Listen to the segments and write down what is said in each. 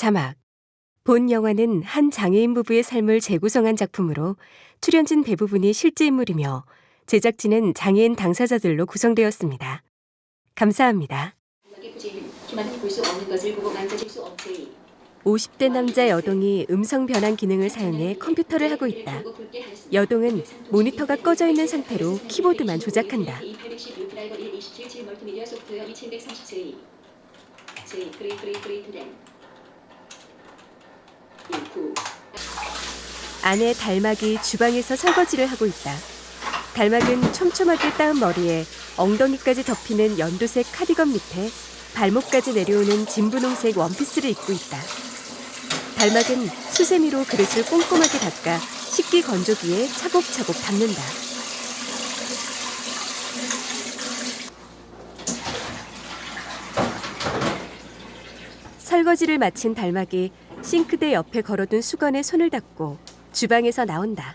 자막. 본 영화는 한 장애인 부부의 삶을 재구성한 작품으로 출연진 대부분이 실제 인물이며 제작진은 장애인 당사자들로 구성되었습니다. 감사합니다. 기만히 볼수 없는 것을 보고 만져질 수 없지. 50대 남자 여동이 음성 변환 기능을 사용해 컴퓨터를 하고 있다. 여동은 모니터가 꺼져 있는 상태로 키보드만 조작한다. 아내 달막이 주방에서 설거지를 하고 있다. 달막은 촘촘하게 따은 머리에 엉덩이까지 덮이는 연두색 카디건 밑에 발목까지 내려오는 진분홍색 원피스를 입고 있다. 달막은 수세미로 그릇을 꼼꼼하게 닦아 식기 건조기에 차곡차곡 담는다. 설거지를 마친 달막이 싱크대 옆에 걸어둔 수건에 손을 닦고 주방에서 나온다.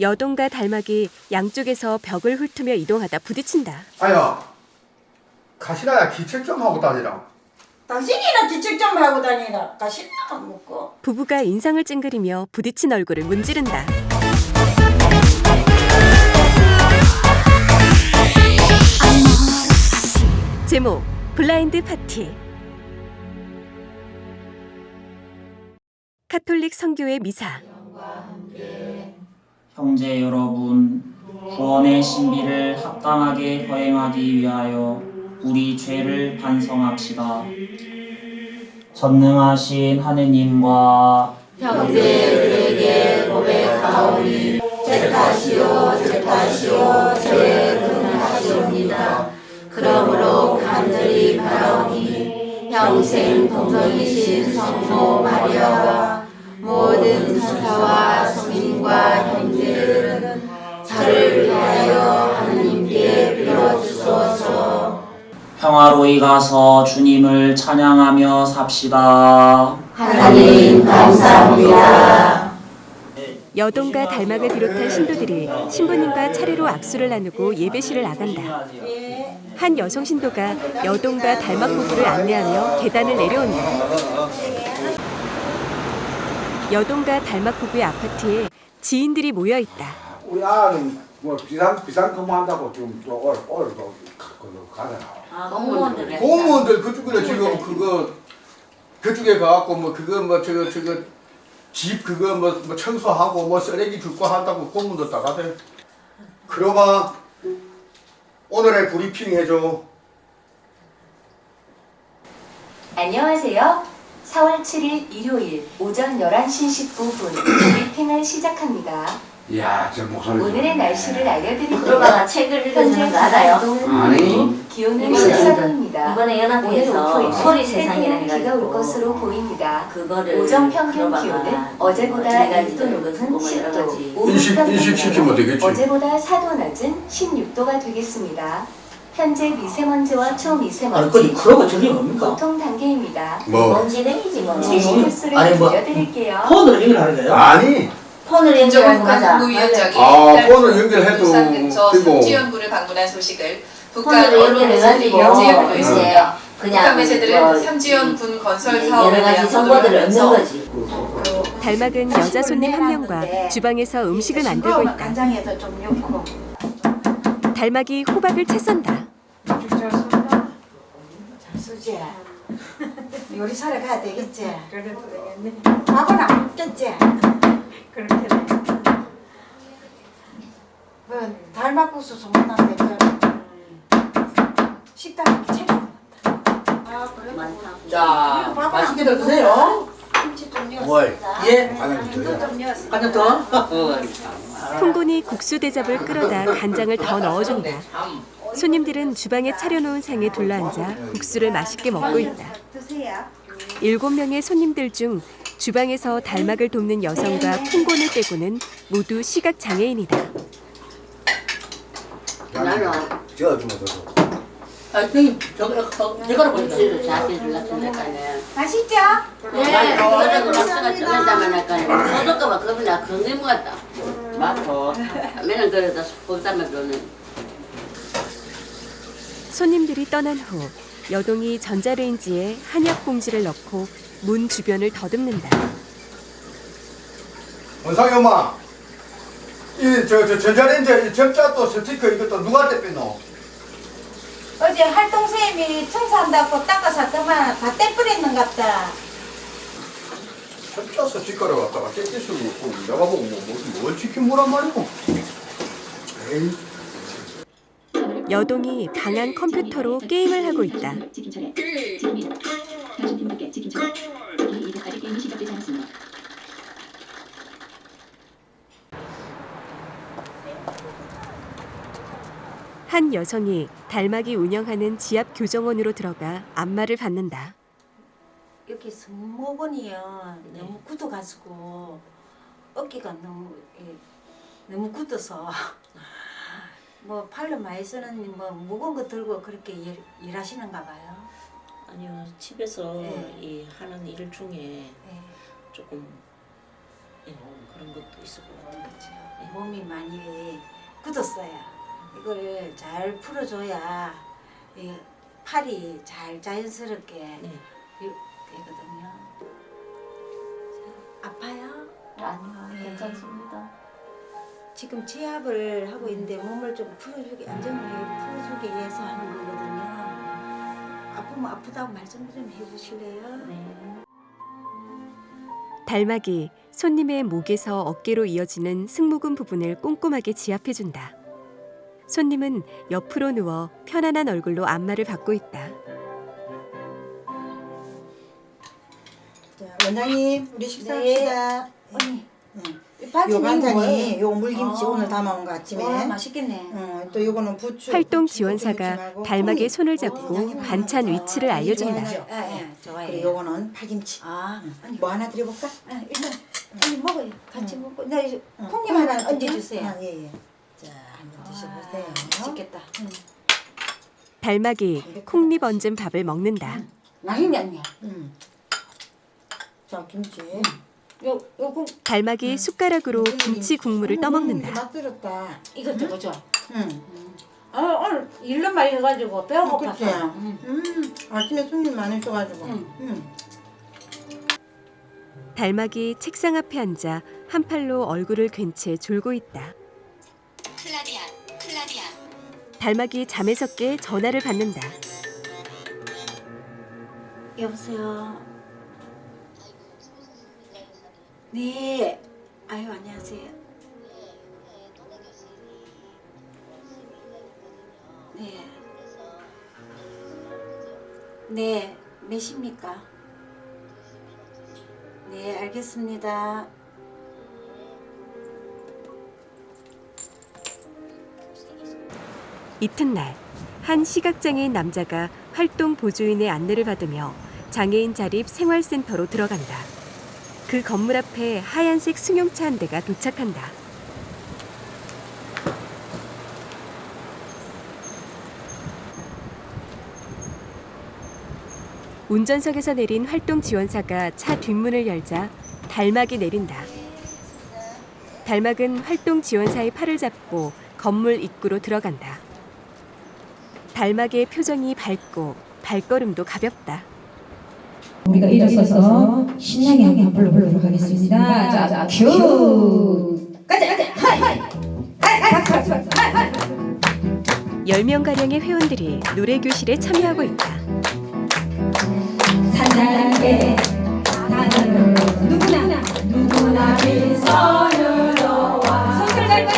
여동과 달막이 양쪽에서 벽을 훑으며 이동하다 부딪힌다. 아야 가시나야 기책 좀 하고 다니라 당신이나 기책 좀 하고 다니라 가시나 안 먹고 부부가 인상을 찡그리며 부딪힌 얼굴을 문지른다. 제목 블라인드 파티 카톨릭 성교의 미사 형제 여러분, 구원의 신비를 합당하게 거행하기 위하여 우리 죄를 반성합시다. 전능하신 하느님과 형제들에게 고백하오니 죄탓이요 죄탓이요 죄 금하시옵니다. 그러므로 간절히 바라오니 평생 동정이신 성모 마리아와 모든 천사와 성인과 형제들은 저를 위하여 하느님께 빌어주소서 평화로이 가서 주님을 찬양하며 삽시다. 하나님 감사합니다. 여동과 달막을 비롯한 신도들이 신부님과 차례로 악수를 나누고 예배실을 나간다. 한 여성 신도가 여동과 달막 부부를 안내하며 계단을 내려온다. 여동과 달막 부부의 아파트에 지인들이 모여 있다. 우리 아는 뭐 비상 비상 근무한다고 지금 또올 올도 가잖아. 아, 공무원들의 공무원들 그쪽에 지금 그거 그쪽에 가갖고 뭐 그거 뭐 저거 저거 집 그거 뭐, 뭐 청소하고 뭐 쓰레기 줍고 한다고 공무원들 다 가대. 그러봐 오늘의 브리핑 해줘. 안녕하세요. 4월 7일 일요일 오전 11시 19분 브리핑을 시작합니다. 이야 저 목소리 오늘의 날씨를 알려드릴게요. 그러다가 책을 읽어주는 거 알아요? 아니. 기온은 이번에 14도입니다. 이번에 오늘 연합회에서 오후에는 소리 세상이라 세차는 비가 올 해가지고 것으로 보입니다. 그거를 오전 평균 들어봐봐. 기온은 어제보다 제가 1도 이제 높은 뭐 여러 10도, 가지. 오후 인식 평균 인식시키면 되겠지 어제보다 4도 낮은 16도가 되겠습니다. 현재 미세먼지와 아니 초미세먼지 그 그러고 저게 뭡니까? 보통 단계입니다. 뭐 먼지냉이지 뭐 제시 뉴스를 아니, 뭐- 들려드릴게요. 폰으로 연결하는 거예요? 아니 폰을 연결하는 국무위원장이 아 폰을 연결해도 부산 근처 되고 삼지연군을 방문한 소식을 북한 연결해가지고 언론에서 이제 보도했습니다. 북한 그냥 매체들은 뭐 삼지연 군 건설 사업에 여러 대한 가지 정보들을 얻는 하면서 거지 달막은 여자 손님 한 명과 주방에서 음식을 만들고 있다. 간장에도 좀 넣고 달막이 호박을 채 썬다. 잘 쓰지? 요리 사러 가야 되겠지? 그래도 되겠네 밥은 안 먹겠지? 그렇게 뭐 달막국수 소문난데 그 식당에 챙겨 아 그래? 자 맛있게들 드세요. 김치 좀 넣었어 뭘 예. 가장 김도 좀 넣었어 한잔 더. 풍곤이 국수 대접을 끌어다 간장을 더 넣어준다. 손님들은 주방에 차려놓은 상에 둘러앉아 국수를 맛있게 먹고 있다. 일곱 명의 손님들 중 주방에서 달막을 돕는 여성과 풍곤을 빼고는 모두 시각 장애인이다. 나는 아, 형님 저거 보니까. 맛있죠? 네 그거라도 나 건강 먹었다 맨날 그러는 손님들이 떠난 후 여동이 전자레인지에 한약 봉지를 넣고 문 주변을 더듬는다. 원상이 엄마 이저 저 전자레인지 이 접자 또 스티커 이것도 누구한테 뺐노? 어제 활동 선생님이 청소한다고 닦아서 그만 다 떼뿌렸는갑다. 접자 스티커를 갖다가 깰 수도 없고 내가 보고 뭐, 뭐, 뭘 지킨 거란 말이고 여동이 방안 컴퓨터로 게임을 하고 있다. 한 여성이 달막이 운영하는 지압 교정원으로 들어가 안마를 받는다. 이렇게 승모근이요 너무 굳어가지고 어깨가 너무 예, 너무 굳어서 뭐 팔로 많이 쓰는 뭐 무거운 거 들고 그렇게 일, 일하시는가 봐요. 아니요 집에서 네. 이 하는 일 중에 예, 조금 예, 그런 것도 있을 것 같아요. 그렇죠. 몸이 많이 굳었어요. 이걸 잘 풀어줘야 이 팔이 잘 자연스럽게 네. 되거든요. 자, 아파요? 아니요, 네. 괜찮습니다. 지금 제압을 하고 있는데 몸을 좀 풀어주기 안정하게 풀어주기 위해서 하는 거거든요. 아프면 아프다고 말씀 좀 해주실래요? 네. 달막이 손님의 목에서 어깨로 이어지는 승모근 부분을 꼼꼼하게 지압해준다. 손님은 옆으로 누워 편안한 얼굴로 안마를 받고 있다. 자, 원장님 우리 식사합시다. 언니, 응. 이요 반찬이 반찬이 뭐예요? 요 물김치 아. 오늘 담아온 거 아침에. 와 맛있겠네. 어, 또 요거는 부추. 활동 부추, 지원사가 달막의 손을 어, 잡고 반찬 위치를 알려준다. 예, 예, 좋아요. 그리고 요거는 파김치. 아, 언니, 뭐 하나 드려볼까? 아, 일단 언니 먹어요. 같이 먹고. 나 이제 응. 콩님 하나 콩 얹어 주세요. 아, 예, 예. 자, 한번 드셔보세요. 아, 맛있겠다. 달막이 콩잎 얹은 밥을 먹는다. 맛있네 언니. 음. 자, 김치. 요, 요 국, 달막이 숟가락으로 김치 국물을 떠먹는다. 맛 들었다. 이것도 그죠? 응. 아, 오늘 일로 많이 해가지고 배가 어, 그치? 고팠어. 음. 아침에 손님 많으셔가지고. 응. 음. 달막이 책상 앞에 앉아 한 팔로 얼굴을 괜채 졸고 있다. 클라디아, 클라디아. 달막이 잠에서 깨 전화를 받는다. 여보세요. 네. 아유 안녕하세요. 네. 네. 몇십니까? 네, 알겠습니다. 이튿날 한 시각장애인 남자가 활동 보조인의 안내를 받으며 장애인 자립 생활센터로 들어간다. 그 건물 앞에 하얀색 승용차 한 대가 도착한다. 운전석에서 내린 활동 지원사가 차 뒷문을 열자 달막이 내린다. 달막은 활동 지원사의 팔을 잡고 건물 입구로 들어간다. 달막의 표정이 밝고 발걸음도 가볍다. 우리가 일어서서 신나게 한번 불러보도록 하겠습니다. 자, 자, 큐! 가자, 가자! 하이, 하이! 하이, 하이, 박수, 박수, 박수! 하이, 하이! 10명가량의 회원들이 노래 교실에 참여하고 있다. 산다게 하늘로 누구나 누구나 빈손으로와 손을 잡고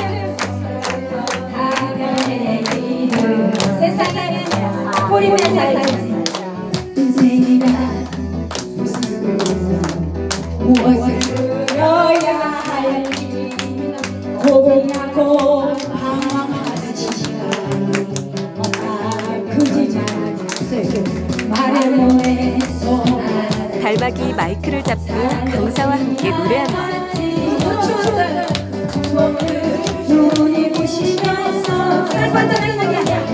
하늘의 길을 세상에 뿌리면 인 달막이 마이크를 잡고 강사와 함께 노래한다. 눈이 부시면서 어떤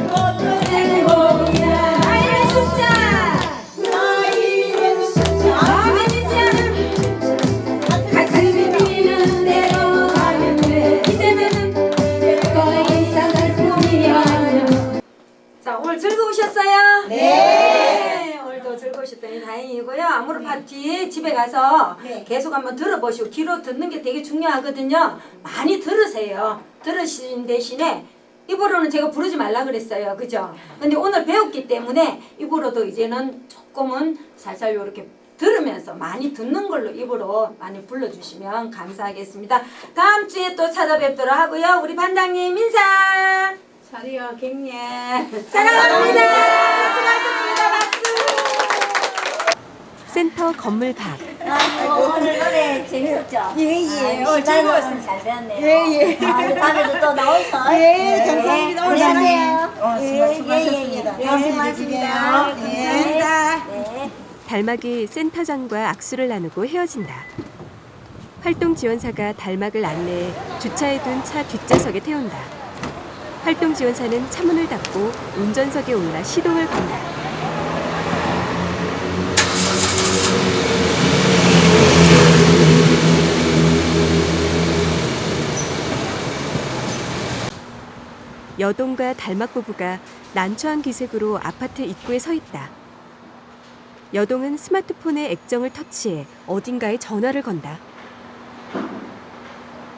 가서 네. 계속 한번 들어보시고 귀로 듣는 게 되게 중요하거든요. 많이 들으세요. 들으신 대신에 입으로는 제가 부르지 말라 그랬어요. 그죠? 근데 오늘 배웠기 때문에 입으로도 이제는 조금은 살살 요렇게 들으면서 많이 듣는 걸로 입으로 많이 불러주시면 감사하겠습니다. 다음 주에 또 찾아뵙도록 하고요. 우리 반장님 인사! 자리요, 갱년. 사랑합니다. 수고하셨습니다. 센터 건물 밖 아이고 오늘 노래 재밌었죠? 예, 예. 아, 어, 시간이 잘 배웠네요. 예, 예. 아, 다음에도 또 나오셔. 예, 감사합니다. 오늘 안녕하세요. 어, 수고- 수고하셨습니다. 예, 고생하셨습니다. 예. 네. 달막이 센터장과 악수를 나누고 헤어진다. 활동 지원사가 달막을 안내해 주차해 둔 차 뒷좌석에 태운다. 활동 지원사는 차문을 닫고 운전석에 올라 시동을 건다. 여동과 달막 부부가 난처한 기색으로 아파트 입구에 서 있다. 여동은 스마트폰에 액정을 터치해 어딘가에 전화를 건다.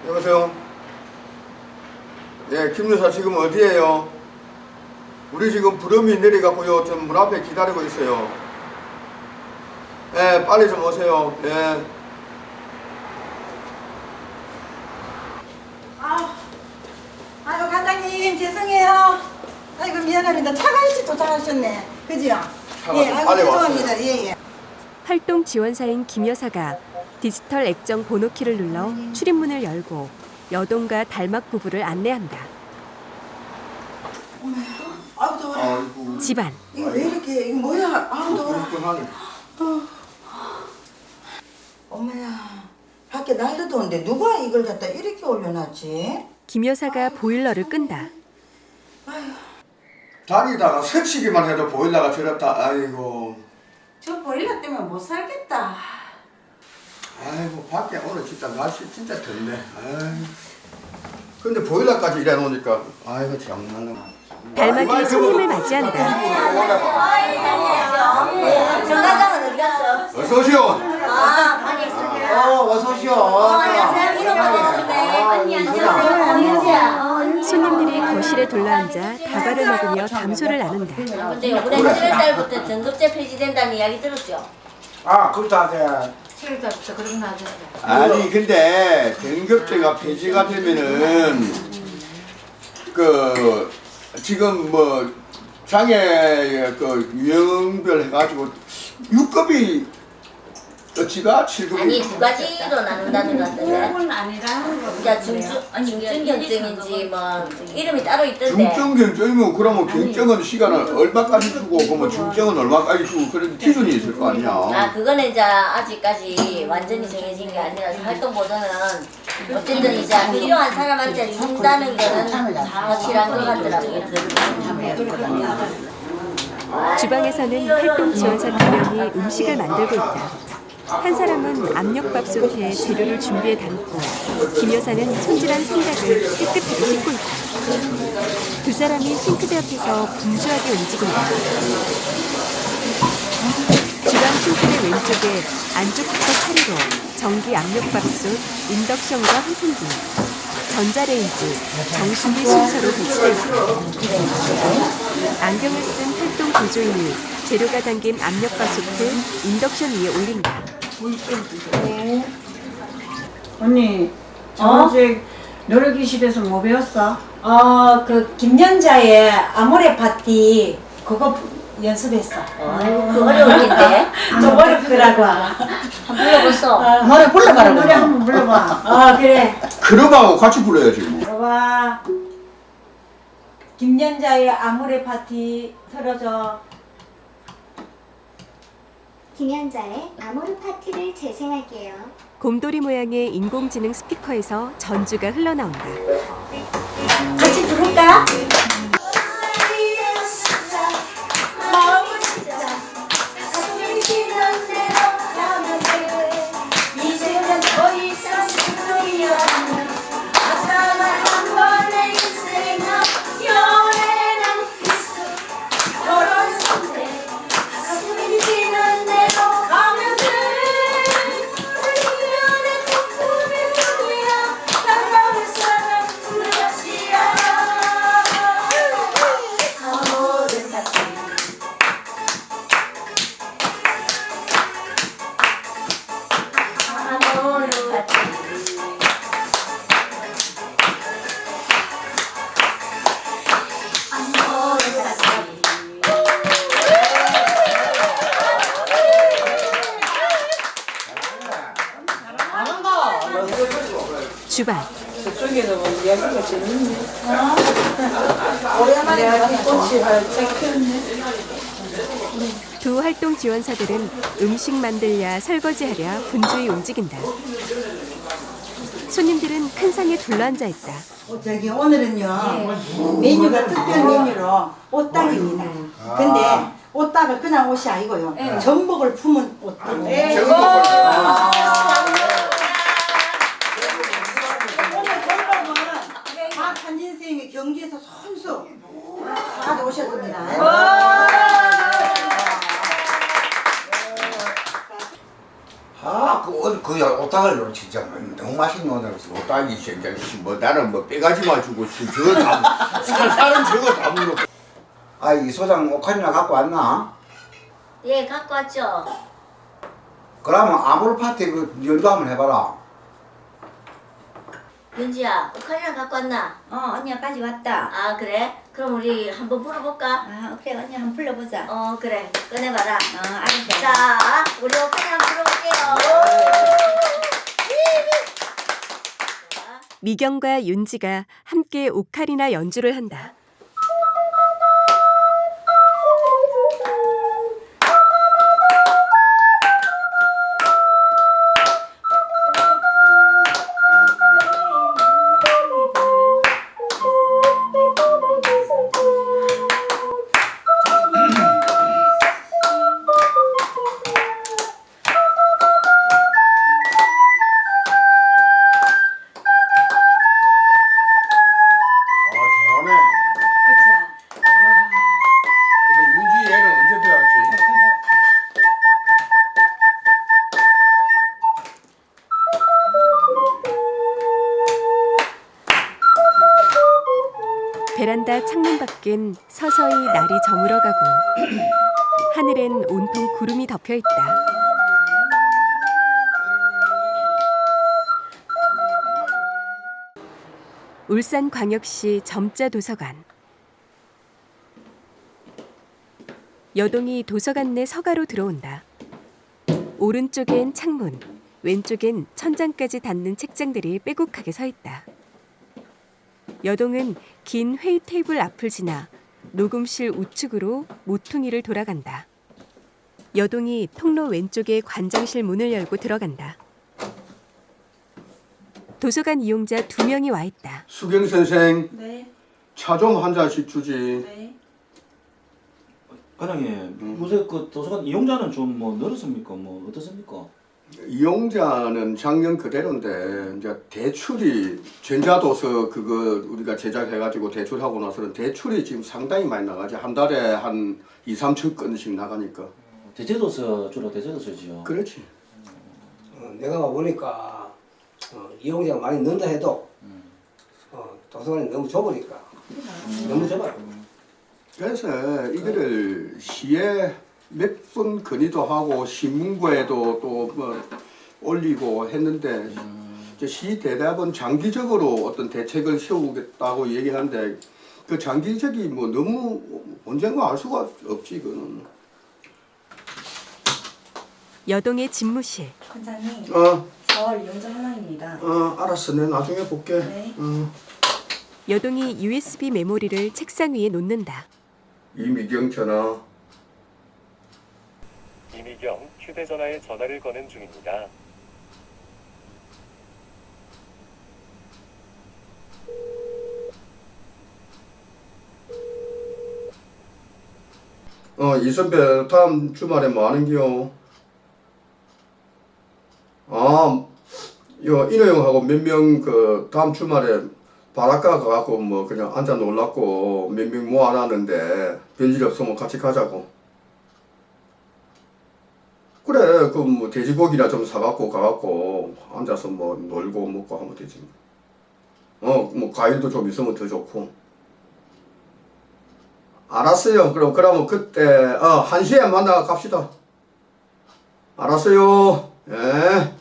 여보세요? 예, 김 여사 지금 어디에요? 우리 지금 부름이 내려가고요. 좀문 앞에 기다리고 있어요. 예, 빨리 좀 오세요. 예. 아 유, 관장님, 죄송해요. 아이고, 미안합니다. 차가 일찍 도착하셨네. 그지요? 차가 예, 좀 아이고, 빨리 죄송합니다. 예, 예. 활동 지원사인 김 여사가 디지털 액정 번호키를 눌러 출입문을 열고 여동과 달막 부부를 안내한다. 아우, 더워. 아이고. 집안 이거 왜 이렇게, 이거 뭐야? 아우, 더워. 불편하네. 어머야. 밖에 날도 더운데 누가 이걸 갖다 이렇게 올려놨지? 김 여사가 보일러를 끈다. 다니다가 스치기만 해도 보일러가 저렇다. 아이고. 저 보일러 때문에 못 살겠다. 아이고 밖에 오늘 진짜 날씨 진짜 덥네. 아이. 근데 보일러까지 일해 놓으니까 아이고 참나. 달막이 손님을 맞이한다. 정과장은 어디 갔어? 어서 오시오. 아, 많이 있었네요. 어, 어서 오시오. 어, 안녕하세요. 이런 거 먹었는데. 언니, 안녕하세요. 어, 유지야. 어, 언니. 손님들이 거실에 둘러앉아 다발을 먹으며 담소를 나눈다. 근데 이번에 7월 달부터 등급제 폐지된다는 이야기 들었죠? 아, 그것도 하세요. 아니 근데 등급제가 폐지가 되면은 그 지금 뭐 장애 그 유형별 해가지고 6급이 어찌가 7급이 아니, 두 가지로 나눈다는 것 같은데. 자, 중증, 중증경증인지 뭐, 이름이 따로 있던데. 중증 경증이면 그러면 경증은 시간을 얼마까지 주고 그러면 중증은 얼마까지 주고 그런 기준이 있을 거 아, 아니야. 그거는 이제 아직까지 완전히 정해진 게 아니라서 활동보다는 어쨌든 이제 필요한 사람한테 준다는 거는 확실한 것 같더라고요. 주방에서는 활동 지원사 두 명이 음식을 만들고 있다. 한 사람은 압력밥솥에 재료를 준비해 담고 김 여사는 손질한 생닭을 깨끗하게 씻고 있다. 두 사람이 싱크대 앞에서 분주하게 움직인다. 주방 싱크대 왼쪽에 안쪽부터 차례로 전기 압력밥솥, 인덕션과 환풍기, 전자레인지, 정수기 순서로 배치되어 있다. 안경을 쓴 활동 구조인이 재료가 담긴 압력밥솥을 인덕션 위에 올린다. 언니, 저번주에 노래교실에서 뭐 배웠어? 어, 그 김연자의 아모레 파티 그거 연습했어. 아이고, 그 어려울 텐데. 좀 어렵더라고. 한번 불러봤어. 노래 불러봐라. 노래 한번 불러봐. 어, 그래. 그룹하고 같이 불러야지. 뭐. 들어봐. 김연자의 아모레 파티 틀어줘. 김연자의 아모르 파티를 재생할게요. 곰돌이 모양의 인공지능 스피커에서 전주가 흘러나온다. 같이 부를까? 지원사들은 음식 만들랴 설거지하랴 분주히 움직인다. 손님들은 큰 상에 둘러앉아 있다. 어, 저기 오늘은요 메뉴가 특별 메뉴로 옷딱입니다. 근데 옷딱을 그냥 옷이 아니고요. 전복을 품은 옷딱. 오늘 전복은 박한진 선생님이 경주에서 손수 가져 오셨습니다. 아, 그 오늘 그 오딱을 진짜 너무 맛있는 오늘 오딱이 진짜 뭐 나는 뭐 빼가지만 주고 씨, 저거 다 살- 살은 저거 다 먹고. 아, 이 소장 오카리나 갖고 왔나? 예 갖고 왔죠. 그러면 아몰 파티 그 연도 한번 해봐라. 윤지야 오카리나 갖고 왔나? 어 언니가 가져왔다. 아 그래? 그럼 우리 한번 불어볼까? 아 그래 언니 한번 불러보자. 어 그래 꺼내봐라. 어 알았어. 자 우리 오카리나 불어볼게요. 미경과 윤지가 함께 오카리나 연주를 한다. 베란다 창문 밖은 서서히 날이 저물어가고 하늘엔 온통 구름이 덮여 있다. 울산광역시 점자 도서관. 여동이 도서관 내 서가로 들어온다. 오른쪽엔 창문, 왼쪽엔 천장까지 닿는 책장들이 빼곡하게 서 있다. 여동은 긴 회의 테이블 앞을 지나 녹음실 우측으로 모퉁이를 돌아간다. 여동이 통로 왼쪽의 관장실 문을 열고 들어간다. 도서관 이용자 두 명이 와 있다. 수경 선생, 네. 차 좀 한 잔씩 주지. 네. 과장님, 요새 그 도서관 이용자는 좀 뭐 늘었습니까? 뭐 어떻습니까? 이용자는 작년 그대로인데 이제 대출이 전자도서 그거 우리가 제작해가지고 대출하고 나서는 대출이 지금 상당히 많이 나가지. 한 달에 한 2, 3천 건씩 나가니까. 대제도서 주로 대제도서지요. 그렇지. 어, 내가 보니까 어, 이용자가 많이 는다 해도 어, 도서관이 너무 좁으니까. 너무 좁아요. 그래서 이거를 시에 몇 번 건의도 하고 신문고에도 또 뭐 올리고 했는데 이제 시 대답은 장기적으로 어떤 대책을 세우겠다고 얘기하는데 그 장기적이 뭐 너무 언젠가 알 수가 없지 그거는 여동의 집무실. 관장님, 어, 4월 이용자 현황입니다. 어 알았어 내가 나중에 볼게 네. 어. 여동이 USB 메모리를 책상 위에 놓는다. 이미경 전화 이미경 휴대전화에 전화를 거는 중입니다. 어 이선배 다음 주말에 뭐 하는겨? 아, 요 인호 형하고 몇 명 그 다음 주말에 바닷가 가갖고 뭐 그냥 앉아 놀라고 몇 명 모아놨는데 별일 없으면 같이 가자고. 그뭐 돼지고기나 좀 사갖고 가갖고 앉아서 뭐 놀고 먹고 하면 되지. 어, 뭐 과일도 좀 있으면 더 좋고. 알았어요. 그럼 그러면 그때 어, 한 시에 만나 갑시다. 알았어요. 예.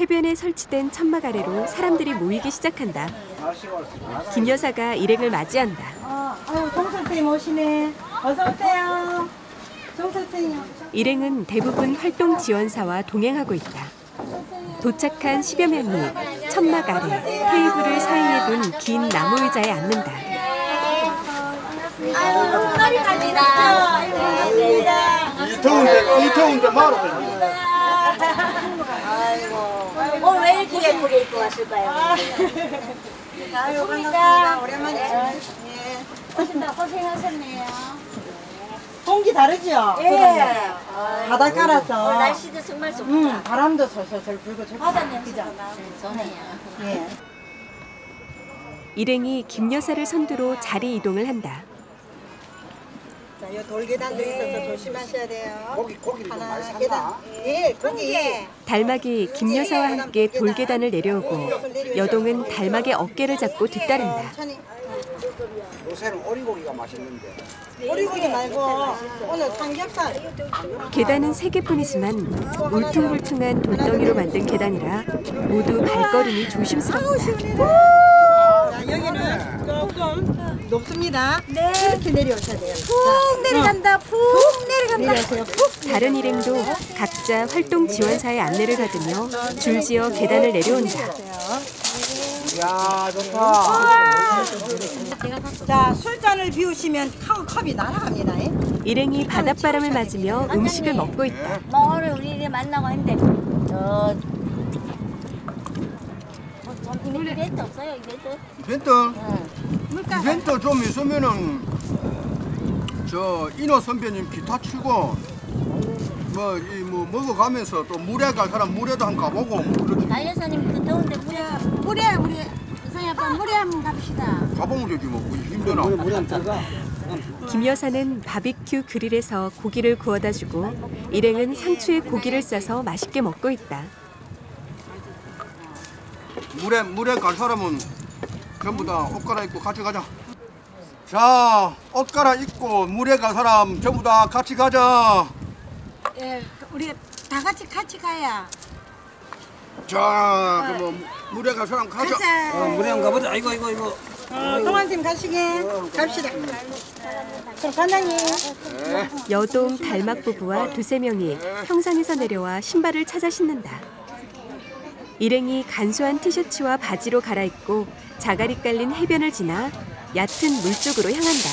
해변에 설치된 천막 아래로 사람들이 모이기 시작한다. 김 여사가 일행을 맞이한다. 어, 아유 송 선생님 오시네. 어서 오세요. 일행은 대부분 활동 지원사와 동행하고 있다. 도착한 10여 명이 천막 아래 테이블을 사이에 둔 긴 나무 의자에 앉는다. 이 더운데 이 더운데 말로 오늘 왜 이렇게 예쁘게 입고 왔을까요? 아유 반갑습니다. 고생하셨네요. 공기 다르죠? 예. 바닷가라서. 오늘 날씨도 정말 좋다. 음, 바람도 솔솔 불고 좋다. 바다 냄새가 나네. 좋네요. 예. 일행이 김 여사를 선두로 자리 이동을 한다. 자, 요 돌계단도 있어서 조심하셔야 돼요. 고기 고기를 좀 많이. 샀나? 예, 고기. 달막이 김 여사와 함께 돌계단을 내려오고 여동은 달막의 어깨를 잡고 뒤따른다. 천천히. 요새는 오리고기가 맛있는데. 오리고기 말고 오늘 삼겹살. 계단은 세 개뿐이지만 울퉁불퉁한 돌덩이로 만든 계단이라 모두 발걸음이 조심스럽다. 자, 여기는 조금 높습니다. 네. 이렇게 내려오셔야 돼요. 푹 내려간다. 푹 내려간다. 내려오세요. 푹. 다른 일행도 각자 활동 지원사의 안내를 받으며 줄지어 계단을 내려온다. 이야 좋다. 자, 술잔을 비우시면 컵- 컵이 날아갑니다. 예. 일행이 바닷바람을 맞으며 음식을 먹고 있다. 뭐 오늘 우리 이렇게 만나고 했는데 저 이벤트 없어요 이벤트? 이벤트 이벤트 좀 있으면은 저 인호 선배님 기타 치고 뭐 이 뭐 먹어가면서 또 물에 갈 사람 물에도 한번 가보고 나 여사님 그 더운데 물에 물에 우리 이상이 아빠 물에 한번 갑시다. 가보면 되지 뭐 힘드나 물에 안 들어가. 김 여사는 바비큐 그릴에서 고기를 구워다 주고 일행은 상추에 고기를 싸서 맛있게 먹고 있다. 물에 물에 갈 사람은 전부 다 옷 갈아입고 같이 가자. 자, 옷 갈아입고 물에 갈 사람 전부 다 같이 가자. 예, 우리 다 같이 같이 가야. 자, 그럼 물에 갈 사람 가자. 가자. 어, 물에 한번 가보자. 이거 이거 이거. 어, 동안팀 가시게. 갑시다. 그럼 관장님. 여동 달막 부부와 두세 명이 평상에서 내려와 신발을 찾아 신는다. 일행이 간소한 티셔츠와 바지로 갈아입고 자갈이 깔린 해변을 지나 얕은 물 쪽으로 향한다.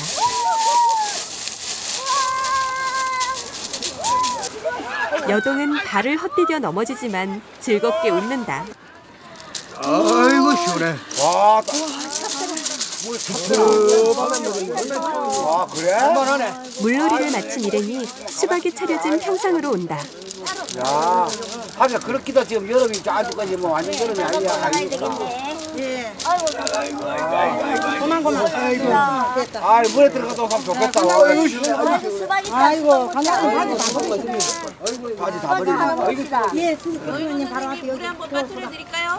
여동은 발을 헛디뎌 넘어지지만 즐겁게 웃는다. 아이고 시원해. 와. 물 와 그래? 한번하네. 물놀이를 마친 일행이 수박이 차려진 평상으로 온다. 야, 하긴 그렇기도 지금 여름이 아직까지 뭐 완전 여름이 아니야. 아니니까. 예. 아이고 고만 고만. 아이고. 됐다. 아, 물에 들어가도 가면 좋겠다. 아이고. 수박이 아이고 관장님 바지 다 버리시네. 바지 다 버리고. 아이고. 예, 선생님 바로 앞에 여기. 한번 빠뜨려 드릴까요?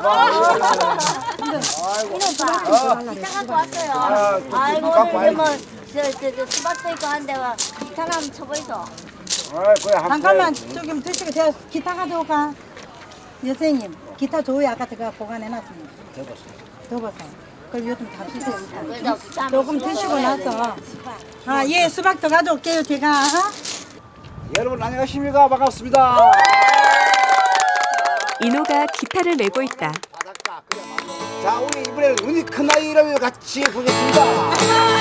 기타 갖고 왔어요. 아, 아이고 갖고 오늘 뭐저저 저 수박도 있고 한데 와 기타나 한번 쳐보이소. 아, 그래 한 잠깐만 조금 드시고 제가 기타 가져올까? 여선생님 기타 조에 아까 제가 보관해놨습니다. 접어서. 그걸 요즘 다쌈 조금 드시고 나서 아 예 수박도 가져올게요 제가. 여러분 안녕하십니까 반갑습니다. 인호가 기타를 메고 있다. 자 우리 이번에는 눈이 큰 아이라면 같이 보겠습니다.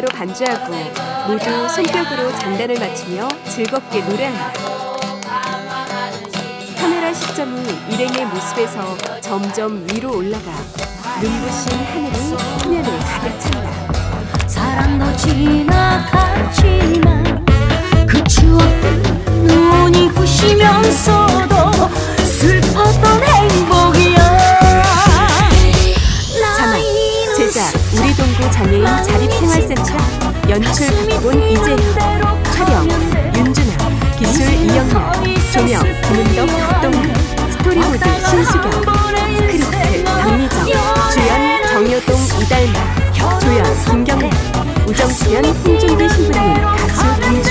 기타 기타로 반주하고 모두 손뼉으로 장단을 맞추며 즐겁게 노래한다. 카메라 시점이 일행의 모습에서 점점 위로 올라가 눈부신 하늘이 화면에 가득 찬다. 사랑도 지나갔지만 그 추억들 눈이 부시면서도 슬펐던 우리 동구 장애인 자립생활센터 연출 박본 이재현 촬영 윤준아 기술 이영렬 조명 김은덕 박동훈 스토리보드 신수경 스크립트 박미정 주연 정효동 이달마 조연 김경래 우정수연 홍준기 신부님 가수 김주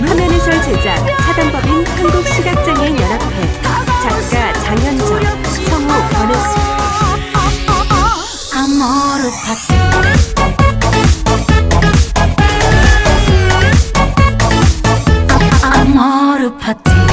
화면 해설 제작 사단법인 한국시각장애인 연합회 작가 장현정 성우 권혜수 amor fácil. party.